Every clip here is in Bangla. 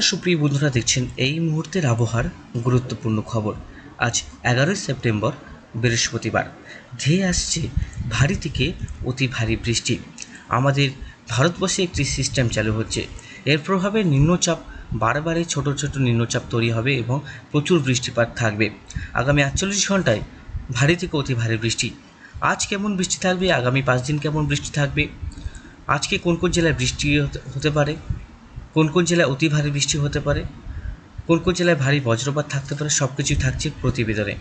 সুপ্রিয় বন্ধুরা, দেখছেন এই মুহূর্তের আবহাওয়ার গুরুত্বপূর্ণ খবর। আজ এগারোই সেপ্টেম্বর, বৃহস্পতিবার। ধেয়ে আসছে ভারী থেকে অতি ভারী বৃষ্টি। আমাদের ভারতবর্ষে একটি সিস্টেম চালু হচ্ছে। এর প্রভাবে নিম্নচাপ বারবারে ছোট ছোট নিম্নচাপ তৈরি হবে এবং প্রচুর বৃষ্টিপাত থাকবে। আগামী আটচল্লিশ ঘন্টায় ভারী থেকে অতি ভারী বৃষ্টি। আজ কেমন বৃষ্টি থাকবে? আগামী পাঁচ দিন কেমন বৃষ্টি থাকবে? আজকে কোন কোন জেলায় বৃষ্টি হতে পারে? কোন কোন জেলায় অতি ভারী বৃষ্টি হতে পারে? কোন কোন জেলায় ভারী বজ্রপাত থাকতে পারে? সব কিছুই থাকছে প্রতিবেদনে।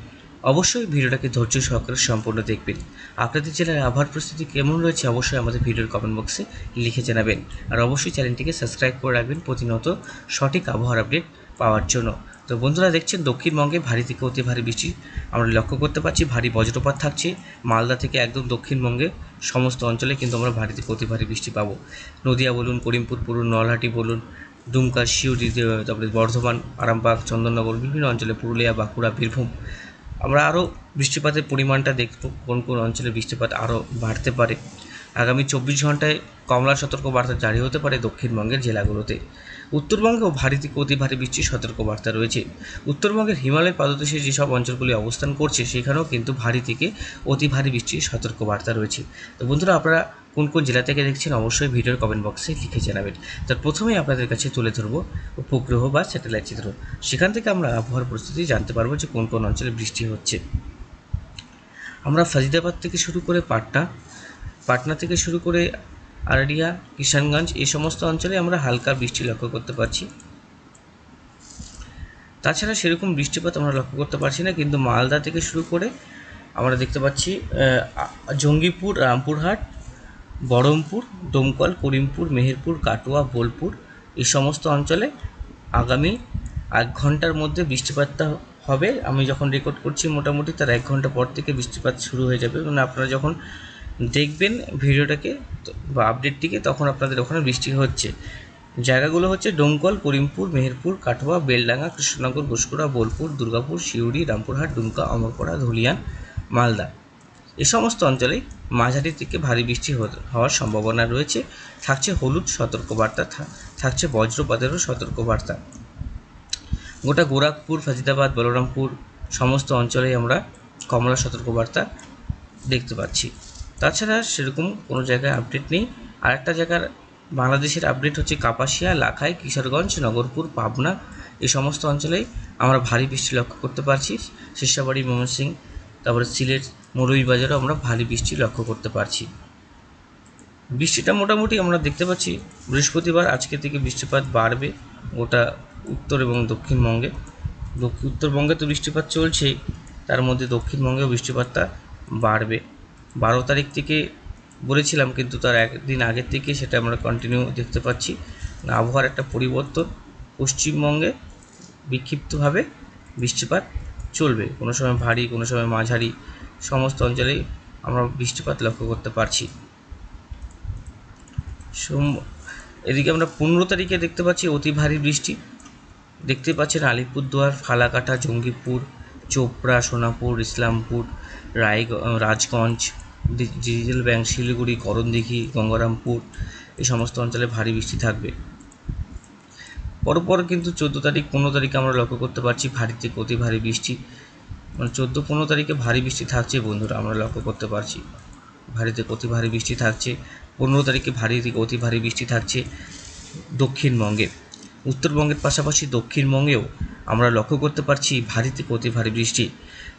অবশ্যই ভিডিওটাকে ধৈর্য সহকারে সম্পূর্ণ দেখবেন। আপনাদের জেলার আবহাওয়ার পরিস্থিতি কেমন রয়েছে অবশ্যই আমাদের ভিডিওর কমেন্ট বক্সে লিখে জানাবেন। আর অবশ্যই চ্যানেলটিকে সাবস্ক্রাইব করে রাখবেন প্রতিনিয়ত সঠিক আবহাওয়ার আপডেট পাওয়ার জন্য। তো বন্ধুরা দেখছেন দক্ষিণবঙ্গে ভারী থেকে অতি ভারী বৃষ্টি। আমরা লক্ষ্য করতে পারছি ভারী বজ্রপাত থাকছে। মালদা থেকে একদম দক্ষিণবঙ্গে সমস্ত অঞ্চলে কিন্তু আমরা ভারী থেকে অতি ভারী বৃষ্টি পাবো। নদিয়া বলুন, করিমপুর বলুন, নলহাটি বলুন, দুমকা শিউরি তারপরে বর্ধমান, আরামবাগ, চন্দননগর, বিভিন্ন অঞ্চলে পুরুলিয়া, বাঁকুড়া, বীরভূম। আমরা আরও বৃষ্টিপাতের পরিমাণটা দেখব, কোন কোন অঞ্চলে বৃষ্টিপাত আরও বাড়তে পারে। আগামী চব্বিশ ঘন্টায় কমলা সতর্ক বার্তা জারি হতে পারে দক্ষিণবঙ্গের জেলাগুলোতে। উত্তরবঙ্গেও ভারী থেকে অতি ভারী বৃষ্টির সতর্ক বার্তা রয়েছে। উত্তরবঙ্গের হিমালয়ের পাদদেশে যেসব অঞ্চলগুলি অবস্থান করছে, সেখানেও কিন্তু ভারী থেকে অতি ভারী বৃষ্টির সতর্ক বার্তা রয়েছে। তো বন্ধুরা, আপনারা কোন কোন জেলা থেকে দেখছেন অবশ্যই ভিডিওর কমেন্ট বক্সে লিখে জানাবেন। তার প্রথমেই আপনাদের কাছে তুলে ধরবো উপগ্রহ বা স্যাটেলাইট চিত্র। সেখান থেকে আমরা আবহাওয়ার পরিস্থিতি জানতে পারব যে কোন কোন অঞ্চলে বৃষ্টি হচ্ছে। আমরা ফাজিদাবাদ থেকে শুরু করে পাটনা পাটনা থেকে শুরু করে আরারিয়া কিষানগঞ্জ, এই সমস্ত অঞ্চলে আমরা হালকা বৃষ্টি লক্ষ্য করতে পারছি। তাছাড়া সেরকম বৃষ্টিপাত আমরা লক্ষ্য করতে পারছি না, কিন্তু মালদা থেকে শুরু করে আমরা দেখতে পাচ্ছি জঙ্গিপুর, রামপুরহাট, বহরমপুর ডোমকল করিমপুর, মেহেরপুর, কাটোয়া, বোলপুর, এই সমস্ত অঞ্চলে আগামী এক ঘণ্টার মধ্যে বৃষ্টিপাতটা হবে। আমি যখন রেকর্ড করছি, মোটামুটি তার এক ঘণ্টা পর থেকে বৃষ্টিপাত শুরু হয়ে যাবে। মানে আপনারা যখন দেখবেন ভিডিওটাকে বা আপডেটটিকে, তখন আপনাদের ওখানে বৃষ্টি হচ্ছে। জায়গাগুলো হচ্ছে ডোমকল, করিমপুর, মেহেরপুর, কাটোয়া, বেলডাঙ্গা, কৃষ্ণনগর ঘুষকুড়া বোলপুর, দুর্গাপুর সিউড়ি রামপুরহাট, ডুমকা অমরপাড়া ধুলিয়ান, মালদা। এ সমস্ত অঞ্চলেই মাঝারি থেকে ভারী বৃষ্টি হওয়ার সম্ভাবনা রয়েছে। থাকছে হলুদ সতর্কবার্তা থাকছে বজ্রপাতেরও সতর্কবার্তা। গোটা গোরাখপুর, ফাজিদাবাদ, বলরামপুর, সমস্ত অঞ্চলেই আমরা কমলা সতর্কবার্তা দেখতে পাচ্ছি। তাছাড়া সেরকম কোনো জায়গায় আপডেট নেই। আর একটা জায়গার বাংলাদেশের আপডেট হচ্ছে কাপাসিয়া, লাখাই, কিশোরগঞ্জ, নগরপুর, পাবনা, এই সমস্ত অঞ্চলেই আমরা ভারী বৃষ্টি লক্ষ্য করতে পারছি। শেষাবাড়ি ময়মনসিং তারপরে সিলেট, মৌলভীবাজারেও আমরা ভারী বৃষ্টি লক্ষ্য করতে পারছি। বৃষ্টিটা মোটামুটি আমরা দেখতে পাচ্ছি। বৃহস্পতিবার আজকে থেকে বৃষ্টিপাত বাড়বে গোটা উত্তর এবং দক্ষিণবঙ্গে। দক্ষিণ উত্তরবঙ্গে তো বৃষ্টিপাত চলছেই, তার মধ্যে দক্ষিণবঙ্গেও বৃষ্টিপাতটা বাড়বে। বারো তারিখ থেকে বলেছিলাম, কিন্তু তার একদিন আগের থেকে সেটা আমরা কন্টিনিউ দেখতে পাচ্ছি। আবহাওয়ার একটা পরিবর্তন, পশ্চিমবঙ্গে বিক্ষিপ্তভাবে বৃষ্টিপাত চলবে। কোনো সময় ভারী, কোনো সময় মাঝারি, সমস্ত অঞ্চলেই আমরা বৃষ্টিপাত লক্ষ্য করতে পারছি। সোম, এদিকে আমরা পনেরো তারিখে দেখতে পাচ্ছি অতি ভারী বৃষ্টি। দেখতে পাচ্ছেন আলিপুরদুয়ার, ফালাকাটা, জঙ্গিপুর, চোপড়া, সোনাপুর, ইসলামপুর রায় রাজগঞ্জ ডিজিটাল ব্যাংক, শিলিগুড়ি, করণদিঘি, গঙ্গারামপুর, এই সমস্ত অঞ্চলে ভারী বৃষ্টি থাকবে। পরপর কিন্তু চোদ্দ তারিখ, পনেরো তারিখে আমরা লক্ষ্য করতে পারছি ভারী থেকে অতি ভারী বৃষ্টি। মানে চোদ্দ, পনেরো তারিখে ভারী বৃষ্টি থাকছে বন্ধুরা, আমরা লক্ষ্য করতে পারছি। ভারী থেকে অতি ভারী বৃষ্টি থাকছে, পনেরো তারিখে ভারী থেকে অতি ভারী বৃষ্টি থাকছে দক্ষিণবঙ্গে। উত্তরবঙ্গের পাশাপাশি দক্ষিণবঙ্গেও আমরা লক্ষ্য করতে পারছি ভারী থেকে অতি ভারী বৃষ্টি।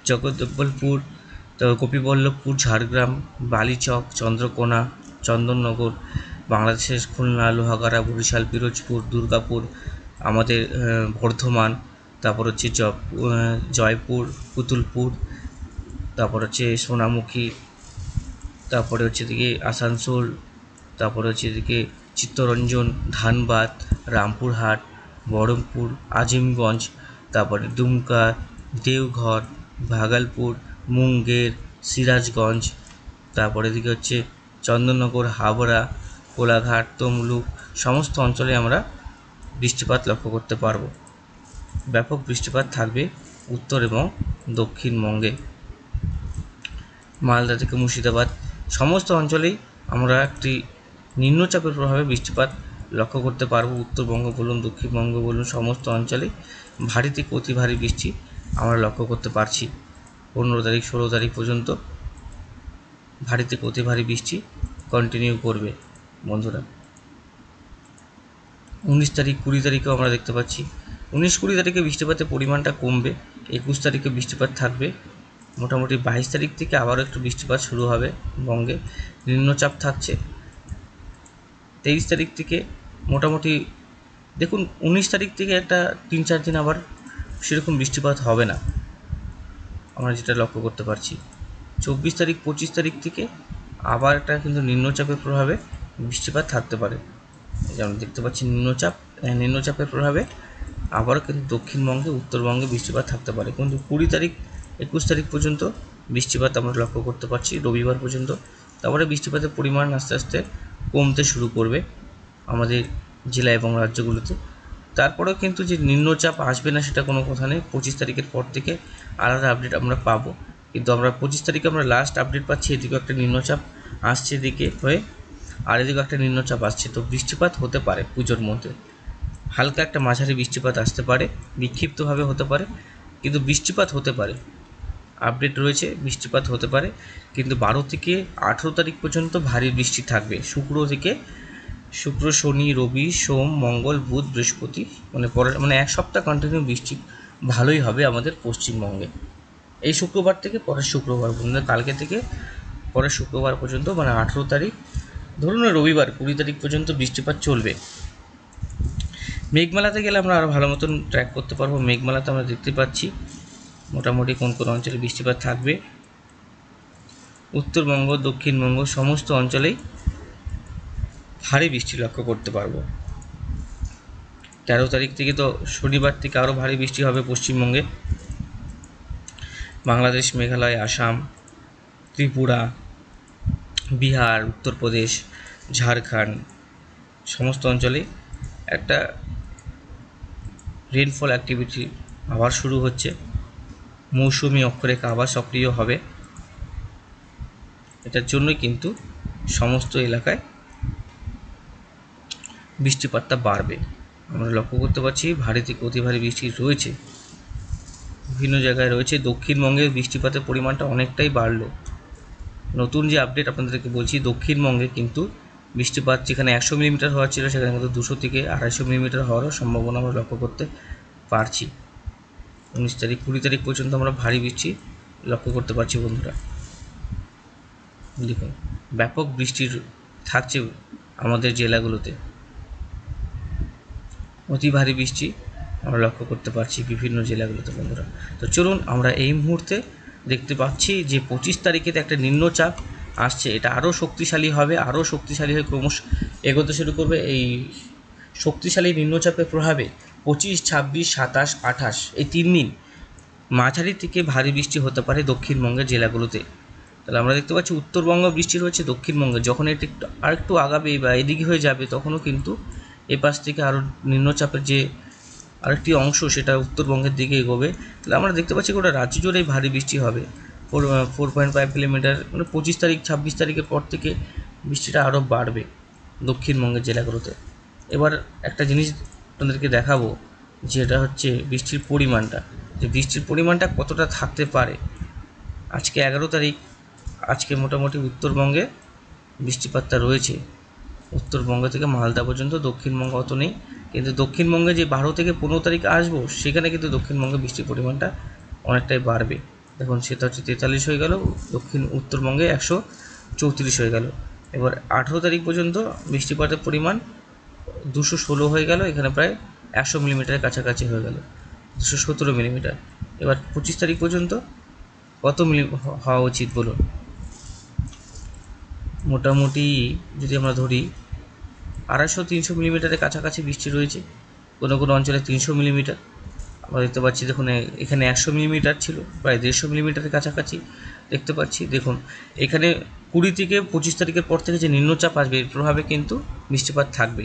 জগদ্দলপুর তো গোপীবল্লভপুর ঝাড়গ্রাম, বালিচক, চন্দ্রকোনা, চন্দননগর, বাংলাদেশের খুলনা, লোহাগাড়া, বরিশাল, পিরোজপুর, দুর্গাপুর, আমাদের বর্ধমান, তারপর হচ্ছে জয়পুর, পুতুলপুর, তারপর হচ্ছে সোনামুখী, তারপরে হচ্ছে এদিকে আসানসোল, তারপরে হচ্ছে এদিকে চিত্তরঞ্জন, ধানবাদ, রামপুরহাট, বহরমপুর, আজিমগঞ্জ, তারপরে দুমকা, দেওঘর, ভাগলপুর মুঙ্গের সিরাজগঞ্জ। তারপরে এদিকে হচ্ছে চন্দননগর, হাবড়া, কোলাঘাট, তমলুক, সমস্ত অঞ্চলে আমরা বৃষ্টিপাত লক্ষ্য করতে পারব। ব্যাপক বৃষ্টিপাত থাকবে উত্তর এবং দক্ষিণবঙ্গে মালদা থেকে মুর্শিদাবাদ, সমস্ত অঞ্চলেই আমরা একটি নিম্নচাপের প্রভাবে বৃষ্টিপাত লক্ষ্য করতে পারব। উত্তরবঙ্গ বলুন দক্ষিণবঙ্গ বলুন, সমস্ত অঞ্চলে ভারী থেকে অতি ভারী বৃষ্টি আমরা লক্ষ্য করতে পারছি। পনেরো তারিখ, ষোলো তারিখ পর্যন্ত ভারীতে অতি ভারী বৃষ্টি কন্টিনিউ করবে, বন্ধুরা। উনিশ তারিখ, কুড়ি তারিখেও আমরা দেখতে পাচ্ছি। উনিশ কুড়ি তারিখে বৃষ্টিপাতের পরিমাণটা কমবে, একুশ তারিখে বৃষ্টিপাত থাকবে। মোটামুটি বাইশ তারিখ থেকে আবারও একটু বৃষ্টিপাত শুরু হবে বঙ্গে। নিম্নচাপ থাকছে। তেইশ তারিখ থেকে মোটামুটি, দেখুন, উনিশ তারিখ থেকে একটা তিন চার দিন আবার সেরকম বৃষ্টিপাত হবে না। আমরা যেটা লক্ষ্য করতে পারছি চব্বিশ তারিখ পঁচিশ তারিখ থেকে আবার একটা কিন্তু নিম্নচাপের প্রভাবে বৃষ্টিপাত থাকতে পারে। যেমন দেখতে পাচ্ছি নিম্নচাপ আহ, নিম্নচাপের প্রভাবে আবারও কিন্তু দক্ষিণবঙ্গে উত্তরবঙ্গে বৃষ্টিপাত থাকতে পারে। কিন্তু কুড়ি তারিখ একুশ তারিখ পর্যন্ত বৃষ্টিপাত আমরা লক্ষ্য করতে পারছি রবিবার পর্যন্ত। তারপরে বৃষ্টিপাতের পরিমাণ আস্তে আস্তে কমতে শুরু করবে আমাদের জেলা এবং রাজ্যগুলোতে। তারপরেও কিন্তু যে নিম্নচাপ আসবে না সেটা কোনো কথা নেই। পঁচিশ তারিখের পর থেকে আলাদা আপডেট আমরা পাবো। কিন্তু আমরা পঁচিশ তারিখে আমরা লাস্ট আপডেট পাচ্ছি, এদিকেও একটা নিম্নচাপ আসছে এদিকে হয়ে, আর এদিকেও একটা নিম্নচাপ আসছে। তো বৃষ্টিপাত হতে পারে পুজোর মধ্যে। হালকা একটা মাঝারি বৃষ্টিপাত আসতে পারে, বিক্ষিপ্তভাবে হতে পারে, কিন্তু বৃষ্টিপাত হতে পারে। আপডেট রয়েছে, বৃষ্টিপাত হতে পারে, কিন্তু বারো থেকে আঠেরো তারিখ পর্যন্ত ভারী বৃষ্টি থাকবে। শুক্র থেকে শুক্র, শনি, রবি, সোম, মঙ্গল, বুধ, বৃহস্পতি মানে পরের মানে এক সপ্তাহ কন্টিনিউ বৃষ্টি ভালোই হবে আমাদের পশ্চিমবঙ্গে। এই শুক্রবার থেকে পরের শুক্রবার পর্যন্ত, কালকে থেকে পরের শুক্রবার পর্যন্ত মানে আঠেরো তারিখ, ধরুন রবিবার, কুড়ি তারিখ পর্যন্ত বৃষ্টিপাত চলবে। মেঘমালাতে গেলে আমরা আরও ভালো মতন ট্র্যাক করতে পারব। মেঘমালাতে আমরা দেখতে পাচ্ছি মোটামুটি কোন কোন অঞ্চলে বৃষ্টিপাত থাকবে। উত্তরবঙ্গ, দক্ষিণবঙ্গ, সমস্ত অঞ্চলেই ভারী বৃষ্টি লক্ষ্য করতে পারব। তেরো তারিখ থেকে তো শনিবার থেকে আরও ভারী বৃষ্টি হবে পশ্চিমবঙ্গে। বাংলাদেশ, মেঘালয়, আসাম, ত্রিপুরা, বিহার, উত্তরপ্রদেশ, ঝাড়খণ্ড সমস্ত অঞ্চলে একটা রেনফল অ্যাক্টিভিটি আবার শুরু হচ্ছে। মৌসুমি অক্ষরেখা আবার সক্রিয় হবে। এটার জন্যই কিন্তু সমস্ত এলাকায় বৃষ্টিপাতটা বাড়বে। আমরা লক্ষ্য করতে পারছি ভারী থেকে অতি ভারী বৃষ্টি রয়েছে। বিভিন্ন জায়গায় রয়েছে। দক্ষিণবঙ্গে বৃষ্টিপাতের পরিমাণটা অনেকটাই বাড়লো। নতুন যে আপডেট আপনাদেরকে বলছি, দক্ষিণবঙ্গে কিন্তু বৃষ্টিপাত যেখানে একশো মিলিমিটার হওয়ার ছিল, সেখানে কিন্তু দুশো থেকে আড়াইশো মিলিমিটার হওয়ারও সম্ভাবনা আমরা লক্ষ্য করতে পারছি। উনিশ তারিখ, কুড়ি তারিখ পর্যন্ত আমরা ভারী বৃষ্টি লক্ষ্য করতে পারছি বন্ধুরা। দেখুন, ব্যাপক বৃষ্টির থাকছে আমাদের জেলাগুলোতে। অতি ভারী বৃষ্টি আমরা লক্ষ্য করতে পারছি বিভিন্ন জেলাগুলোতে, বন্ধুরা। তো চলুন আমরা এই মুহূর্তে দেখতে পাচ্ছি যে পঁচিশ তারিখেতে একটা নিম্নচাপ আসছে। এটা আরও শক্তিশালী হবে, আরও শক্তিশালী হয়ে ক্রমশ এগোতে শুরু করবে। এই শক্তিশালী নিম্নচাপের প্রভাবে পঁচিশ, ছাব্বিশ, সাতাশ, আঠাশ এই তিন দিন মাঝারি থেকে ভারী বৃষ্টি হতে পারে দক্ষিণবঙ্গের জেলাগুলোতে। তাহলে আমরা দেখতে পাচ্ছি উত্তরবঙ্গ বৃষ্টি রয়েছে দক্ষিণবঙ্গে। যখন এটি একটু, আরেকটু আগাবে বা এদিকে হয়ে যাবে, তখনও কিন্তু এ পাশ থেকে আরও নিম্নচাপের যে আরেকটি অংশ, সেটা উত্তরবঙ্গের দিকে এগোবে। তাহলে আমরা দেখতে পাচ্ছি গোটা রাজ্য জুড়েই ভারী বৃষ্টি হবে। Four four point five kilometre মানে পঁচিশ তারিখ, ছাব্বিশ তারিখের পর থেকে বৃষ্টিটা আরও বাড়বে দক্ষিণবঙ্গের জেলাগুলোতে। এবার একটা জিনিস আপনাদেরকে দেখাবো, যেটা হচ্ছে বৃষ্টির পরিমাণটা। যে বৃষ্টির পরিমাণটা কতটা থাকতে পারে? আজকে এগারো তারিখ, আজকে মোটামুটি উত্তরবঙ্গে বৃষ্টিপাতটা রয়েছে। উত্তরবঙ্গ থেকে মালদা পর্যন্ত, দক্ষিণবঙ্গ অত নেই। কিন্তু দক্ষিণবঙ্গে যে বারো থেকে পনেরো তারিখ আসব, সেখানে কিন্তু দক্ষিণবঙ্গে বৃষ্টির পরিমাণটা অনেকটাই বাড়বে। দেখুন, সেটা হচ্ছে তেতাল্লিশ হয়ে গেল, দক্ষিণ উত্তরবঙ্গে একশো চৌত্রিশ হয়ে গেল। এবার আঠেরো তারিখ পর্যন্ত বৃষ্টিপাতের পরিমাণ দুশো ষোলো হয়ে গেল, এখানে প্রায় একশো মিলিমিটারের কাছাকাছি হয়ে গেল, দুশো সতেরো মিলিমিটার। এবার পঁচিশ তারিখ পর্যন্ত কত মিলি হওয়া উচিত বলুন? মোটামুটি যদি আমরা ধরি, আড়াইশো তিনশো মিলিমিটারের কাছাকাছি বৃষ্টি রয়েছে। কোনো কোনো অঞ্চলে তিনশো মিলিমিটার আমরা দেখতে পাচ্ছি, দেখুন এখানে একশো মিলিমিটার ছিল, প্রায় দেড়শো মিলিমিটারের কাছাকাছি দেখতে পাচ্ছি। দেখুন, এখানে কুড়ি থেকে পঁচিশ তারিখের পর থেকে যে নিম্নচাপ আসবে, এর প্রভাবে কিন্তু বৃষ্টিপাত থাকবে।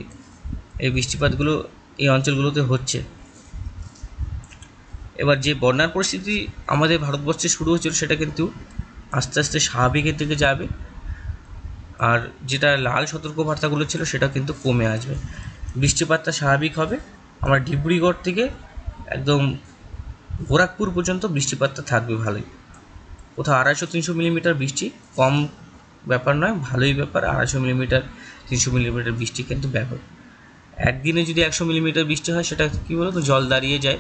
এই বৃষ্টিপাতগুলো এই অঞ্চলগুলোতে হচ্ছে। এবার যে বন্যার পরিস্থিতি আমাদের ভারতবর্ষে শুরু হয়েছিল, সেটা কিন্তু আস্তে আস্তে স্বাভাবিকের দিকে যাবে। আর যেটা লাল সতর্কবার্তাগুলো ছিল সেটা কিন্তু কমে আসবে। বৃষ্টিপাতটা স্বাভাবিক হবে। আমরা ডিব্রুগড় থেকে একদম গোরাখপুর পর্যন্ত বৃষ্টিপাতটা থাকবে ভালোই। কোথাও আড়াইশো তিনশো মিলিমিটার বৃষ্টি, কম ব্যাপার নয়, ভালোই ব্যাপার। আড়াইশো মিলিমিটার, তিনশো মিলিমিটার বৃষ্টি কিন্তু ব্যাপার। একদিনে যদি একশো মিলিমিটার বৃষ্টি হয়, সেটা কী বলো তো জল দাঁড়িয়ে যায়।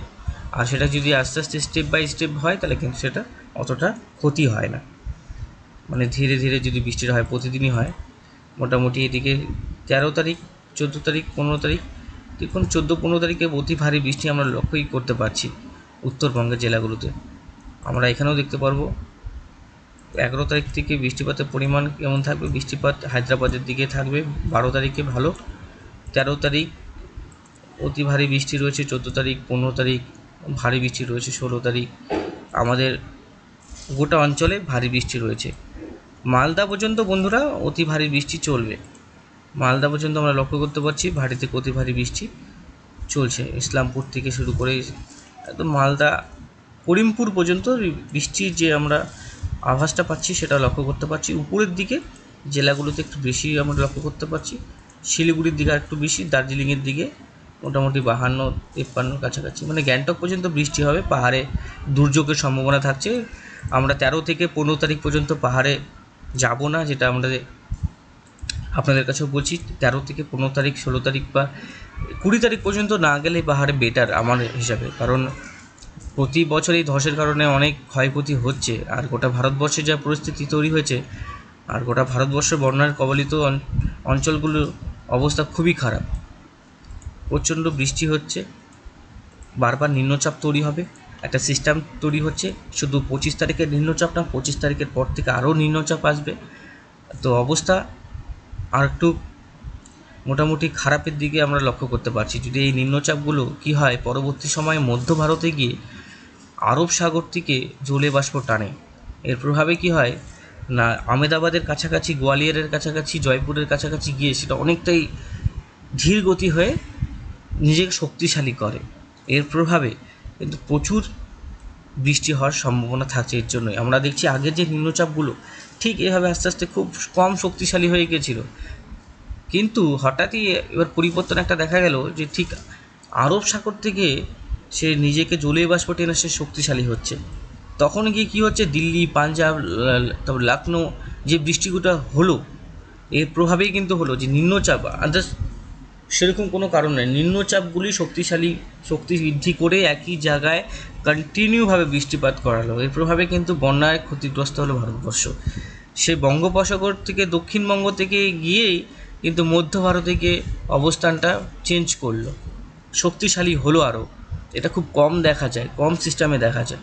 আর সেটা যদি আস্তে আস্তে স্টেপ বাই স্টেপ হয়, তাহলে কিন্তু সেটা অতটা ক্ষতি হয় না। মানে ধীরে ধীরে যদি বৃষ্টিটা হয়, প্রতিদিনই হয়। মোটামুটি এদিকে তেরো তারিখ, চোদ্দ তারিখ, পনেরো তারিখ, দেখুন চোদ্দ, পনেরো তারিখে অতি ভারী বৃষ্টি আমরা লক্ষ্যই করতে পারছি উত্তরবঙ্গের জেলাগুলোতে। আমরা এখানেও দেখতে পারব, এগারো তারিখ থেকে বৃষ্টিপাতের পরিমাণ কেমন থাকবে? বৃষ্টিপাত হায়দ্রাবাদের দিকে থাকবে, বারো তারিখে ভালো। তেরো তারিখ অতি ভারী বৃষ্টি রয়েছে, চোদ্দ তারিখ, পনেরো তারিখ ভারী বৃষ্টি রয়েছে, ষোলো তারিখ। আমাদের গোটা অঞ্চলে ভারী বৃষ্টি রয়েছে। মালদা পর্যন্ত বন্ধুরা অতি ভারী বৃষ্টি চলবে। মালদা পর্যন্ত আমরা লক্ষ্য করতে পারছি ভারী থেকে অতি ভারী বৃষ্টি চলছে। ইসলামপুর থেকে শুরু করে একদম মালদা, করিমপুর পর্যন্ত বৃষ্টির যে আমরা আভাসটা পাচ্ছি সেটা লক্ষ্য করতে পারছি। উপরের দিকে জেলাগুলোতে একটু বেশি আমরা লক্ষ্য করতে পারছি। শিলিগুড়ির দিকে একটু বেশি, দার্জিলিংয়ের দিকে মোটামুটি বাহান্ন তেপ্পান্নর কাছাকাছি। মানে গ্যাংটক পর্যন্ত বৃষ্টি হবে। পাহাড়ে দুর্যোগের সম্ভাবনা থাকছে। আমরা তেরো থেকে পনেরো তারিখ পর্যন্ত পাহাড়ে যাব না, যেটা আমাদের আপনাদের কাছেও বলছি, তেরো থেকে পনেরো তারিখ, ষোলো তারিখ বা কুড়ি তারিখ পর্যন্ত না গেলে পাহাড়ে বেটার আমার হিসাবে। কারণ প্রতি বছর এই ধসের কারণে অনেক ক্ষয়ক্ষতি হচ্ছে, আর গোটা ভারতবর্ষে যা পরিস্থিতি তৈরি হয়েছে, আর গোটা ভারতবর্ষ বন্যার কবলিত অঞ্চলগুলোর অবস্থা খুবই খারাপ। প্রচণ্ড বৃষ্টি হচ্ছে, বারবার নিম্নচাপ তৈরি হবে। একটা সিস্টেম তৈরি হচ্ছে। শুধু পঁচিশ তারিখের নিম্নচাপ না, পঁচিশ তারিখের পর থেকে আরও নিম্নচাপ আসবে। তো অবস্থা আর একটু মোটামুটি খারাপের দিকে আমরা লক্ষ্য করতে পারছি। যদি এই নিম্নচাপগুলো কী হয়, পরবর্তী সময়ে মধ্য ভারতে গিয়ে আরব সাগর থেকে জলে বাষ্প টানে। এর প্রভাবে কি হয়, না আমেদাবাদের কাছাকাছি, গোয়ালিয়রের কাছাকাছি, জয়পুরের কাছাকাছি গিয়ে সেটা অনেকটাই ধীর গতি হয়ে নিজেকে শক্তিশালী করে। এর প্রভাবে কিন্তু প্রচুর বৃষ্টি হওয়ার সম্ভাবনা থাকছে এর জন্যই। আমরা দেখছি আগের যে নিম্নচাপগুলো, ঠিক এভাবে আস্তে আস্তে খুব কম শক্তিশালী হয়ে গিয়েছিল কিন্তু হঠাৎই এবার পরিবর্তন একটা দেখা গেল যে ঠিক আরব সাগর থেকে সে নিজেকে জলীয় বাষ্প টেনে সে শক্তিশালী হচ্ছে। তখন গিয়ে কী হচ্ছে? দিল্লি, পাঞ্জাব তারপর লখনৌ যে বৃষ্টিগুলো হলো, এর প্রভাবেই কিন্তু হলো যে নিম্নচাপ আদার্স সেরকম কোনো কারণ নেই। নিম্নচাপগুলি শক্তিশালী শক্তি বৃদ্ধি করে একই জায়গায় কন্টিনিউভাবে বৃষ্টিপাত করালো। এর প্রভাবে কিন্তু বন্যায় ক্ষতিগ্রস্ত হলো ভারতবর্ষ। সে বঙ্গোপসাগর থেকে দক্ষিণবঙ্গ থেকে গিয়েই কিন্তু মধ্য ভারতে গিয়ে অবস্থানটা চেঞ্জ করল। শক্তিশালী হলো আরও। এটা খুব কম দেখা যায়, কম সিস্টেমে দেখা যায়।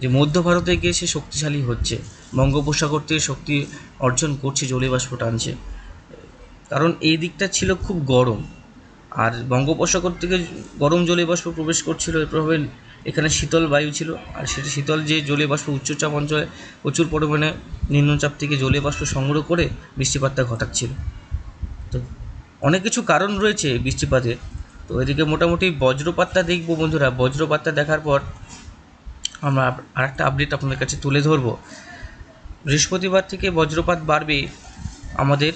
যে মধ্য ভারতে গিয়ে সে শক্তিশালী হচ্ছে, বঙ্গোপসাগর থেকে শক্তি অর্জন করছে জলীয় বাষ্প টানছে। কারণ এই দিকটা ছিল খুব গরম। আর বঙ্গোপসাগর থেকে গরম জলীয় বাষ্প প্রবেশ করছিল এর প্রভাবে এখানে শীতল বায়ু ছিল। আর সেটা শীতল যে জলীয় বাষ্প উচ্চচাপ অঞ্চলে প্রচুর পরিমাণে নিম্নচাপ থেকে জলীয় বাষ্প সংগ্রহ করে বৃষ্টিপাতটা ঘটাচ্ছিল। তো অনেক কিছু কারণ রয়েছে বৃষ্টিপাতের তো এদিকে মোটামুটি বজ্রপাতটা দেখব বন্ধুরা। বজ্রপাতটা দেখার পর আমরা আরেকটা আপডেট আপনাদের কাছে তুলে ধরবো। বৃহস্পতিবার থেকে বজ্রপাত বাড়বে আমাদের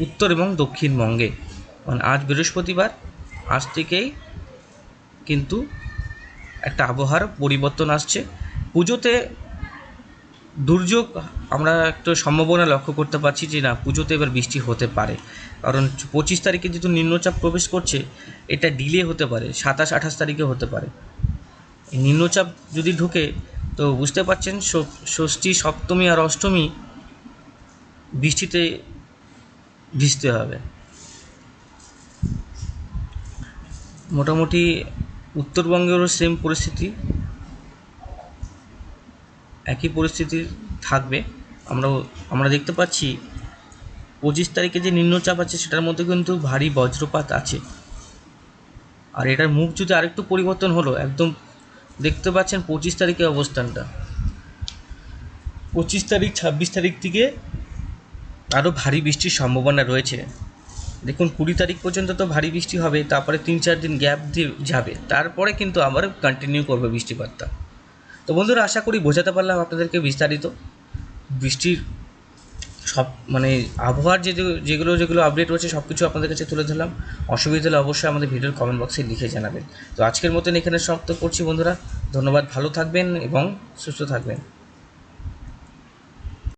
উত্তর এবং দক্ষিণবঙ্গে। মানে আজ বৃহস্পতিবার, আজ থেকেই কিন্তু একটা আবহাওয়ার পরিবর্তন আসছে। পুজোতে দুর্যোগ আমরা একটু সম্ভাবনা লক্ষ্য করতে পারছি যে না, পুজোতে এবার বৃষ্টি হতে পারে। কারণ পঁচিশ তারিখে যেহেতু নিম্নচাপ প্রবেশ করছে, এটা ডিলে হতে পারে, সাতাশ, আঠাশ তারিখে হতে পারে। নিম্নচাপ যদি ঢুকে, তো বুঝতে পারছেন ষষ্ঠী, সপ্তমী আর অষ্টমী বৃষ্টিতে ভিজতে হবে। মোটামুটি উত্তরবঙ্গেরও সেম পরিস্থিতি। একই পরিস্থিতি থাকবে। আমরা আমরা দেখতে পাচ্ছি পঁচিশ তারিখে যে নিম্নচাপ আছে, সেটার মধ্যে কিন্তু ভারী বজ্রপাত আছে। আর এটার মুখ যদি আরেকটু পরিবর্তন হলো, একদম দেখতে পাচ্ছেন পঁচিশ তারিখের অবস্থানটা। পঁচিশ তারিখ, ছাব্বিশ তারিখ থেকে আরও ভারী বৃষ্টির সম্ভাবনা রয়েছে। দেখুন, কুড়ি তারিখ পর্যন্ত তো ভারী বৃষ্টি হবে, তারপরে তিন চার দিন গ্যাপ দিয়ে যাবে। তারপরে কিন্তু আবার কন্টিনিউ করবে বৃষ্টিপাতটা। তো বন্ধুরা, আশা করি বোঝাতে পারলাম আপনাদেরকে বিস্তারিত। বৃষ্টির সব মানে আবহাওয়ার যে, যেগুলো যেগুলো আপডেট রয়েছে সব কিছু আপনাদের কাছে তুলে ধরলাম। অসুবিধা হলে অবশ্যই আমাদের ভিডিওর কমেন্ট বক্সে লিখে জানাবেন। তো আজকের মতন এখানে সমাপ্ত করছি বন্ধুরা। ধন্যবাদ, ভালো থাকবেন এবং সুস্থ থাকবেন।